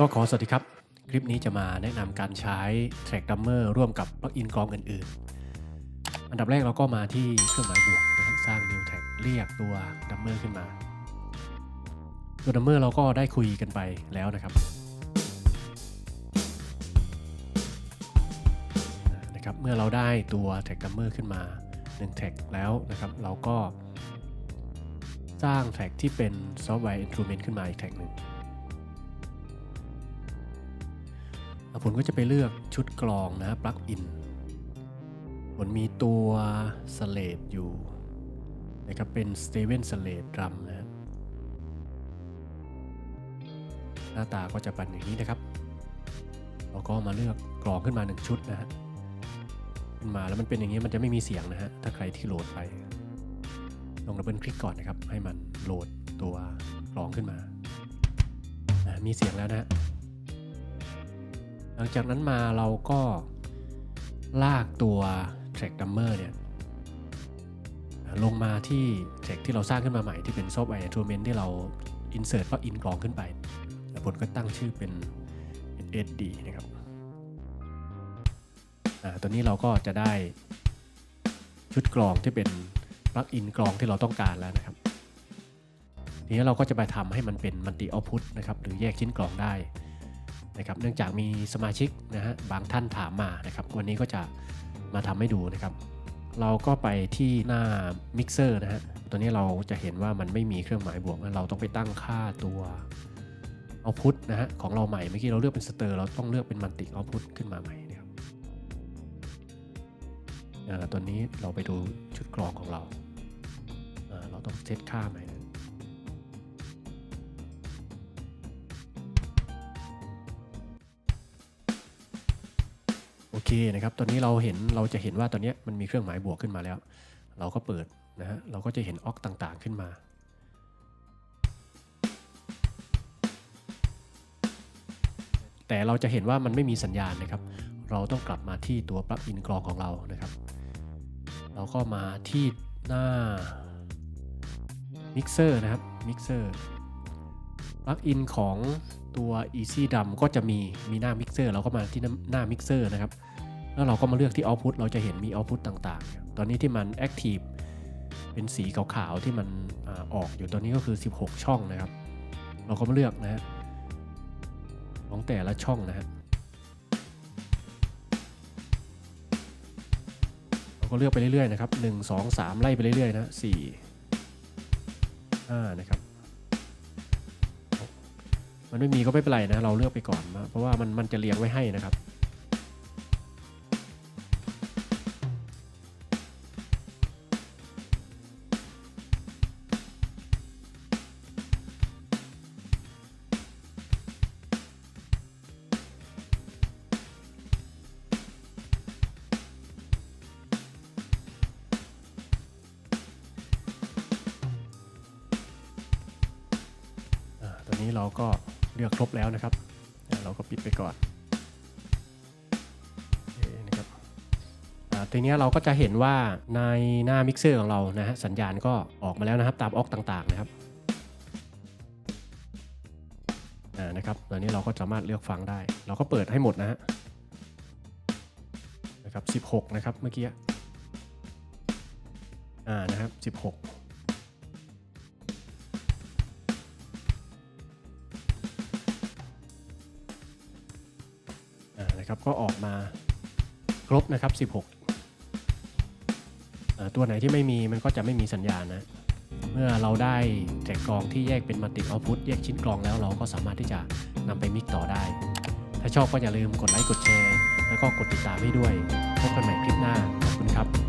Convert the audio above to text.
ก็ขอสวัสดีครับ คลิปนี้จะมาแนะนำการใช้ Track Drummer ร่วมกับปลั๊กอินกรองอื่นๆ อันดับแรกเราก็มาที่เครื่องหมายบวกนะสร้าง New Track เรียกตัว Drummer ขึ้นมา ตัว Drummer เราก็ได้คุยกันไปแล้วนะครับนะครับ เมื่อเราได้ตัว Track Drummer ขึ้นมา1 Track แล้วนะครับ เราก็สร้าง Track ที่เป็น Software Instrument ขึ้นมาอีก Track หนึ่ง ผลก็จะไปเลือกชุดกรองนะปลั๊กอินผลมีตัว slate อยู่นะครับเป็น Steven Slate Drum นะฮะหน้าตาก็จะเป็นอย่างนี้นะครับเราก็มาเลือกกรองขึ้นมา 1 ชุดนะฮะขึ้นมาแล้วมันเป็นอย่างนี้มันจะไม่มีเสียงนะฮะถ้าใครที่โหลดไปลองดับเบิลคลิกก่อนนะครับ ให้มันโหลดตัวกรองขึ้นมาอะมีเสียงแล้วนะฮะ หลังจากนั้นมาเราก็ลากตัว track drummer เนี่ยลงมาที่ track ที่เราสร้างขึ้นมาใหม่ที่เป็น software instrument ที่เรา insert ก็อินกรองขึ้นไปแล้วผลก็ตั้งชื่อเป็น SD นะครับอตัวนี้เราก็จะได้ชุดกรองที่เป็นปลั๊กอินกรองที่เราต้องการแล้วนะครับ ทีนี้เราก็จะไปทำให้มันเป็น multi output นะครับ หรือแยกชิ้นกรองได้ นะครับเนื่องจากมีสมาชิกนะฮะบางท่านถามมานะครับ วันนี้ก็จะมาทำให้ดูนะครับ เราก็ไปที่หน้ามิกเซอร์นะฮะตัวนี้เราจะเห็นว่ามันไม่มีเครื่องหมายบวก เราต้องไปตั้งค่าตัวเอาพุทนะฮะของเราใหม่เมื่อกี้เราเลือกเป็นสเตอร์เราต้องเลือกเป็นมันติเอาพุทขึ้นมาใหม่นะครับอ่าตัวนี้เราไปดูชุดกรองของเราอ่าเราต้องเซตค่าใหม่ อเคนะครับ ตอนนี้เราเห็นเราจะเห็นว่าตอนนี้มันมีเครื่องหมายบวกขึ้นมาแล้ว เราก็เปิดนะฮะ เราก็จะเห็นออกต่างๆขึ้นมา แต่เราจะเห็นว่ามันไม่มีสัญญาณนะครับ เราต้องกลับมาที่ตัวปลั๊กอินกรองของเรานะครับ เราก็มาที่หน้ามิกเซอร์นะครับ มิกเซอร์ ปลั๊กอินของ ตัว Easy Drum ก็จะมีมีหน้ามิกเซอร์เราก็มาที่หน้ามิกเซอร์นะครับ แล้วเราก็มาเลือกที่ Output เราจะเห็นมี Output ต่างๆ ตอนนี้ที่มัน Active เป็นสีขาวๆที่มันอออกอยู่ตอนนี้ก็คือ 16 ช่องนะครับ เราก็มาเลือกนะฮะของแต่ละช่องนะฮะเราก็เลือกไปเรื่อยๆนะครับ 1 2 3 ไล่ไปเรื่อยๆนะ4 5นะครับ มันไม่มีก็ไม่เป็นไรนะ เราเลือกไปก่อนนะเพราะว่ามันมันจะเรียงไว้ให้นะครับอ่าตอนนี้เราก็ เลือกครบแล้วนะครับ เราก็ปิดไปก่อนนะครับทีนี้เราก็จะเห็นว่าในหน้ามิกเซอร์ของเรานะฮะสัญญาณก็ออกมาแล้วนะครับ ตามออกต่างๆนะครับอ่านะครับตอนนี้เราก็สามารถเลือกฟังได้ เราก็เปิดให้หมดนะฮะนะครับ 16 นะครับเมื่อกี้อ่านะครับ 16 นะครับก็ออกมาครบนะครับ 16 ตัวไหนที่ไม่มีมันก็จะไม่มีสัญญาณนะ เมื่อเราได้แจกกรองที่แยกเป็นมัลติเอาพุตแยกชิ้นกรองแล้วเราก็สามารถที่จะนำไปมิกต่อได้ ถ้าชอบก็อย่าลืมกดไลค์กดแชร์ แล้วก็กดติดตามให้ด้วย พบกันใหม่คลิปหน้า ขอบคุณครับ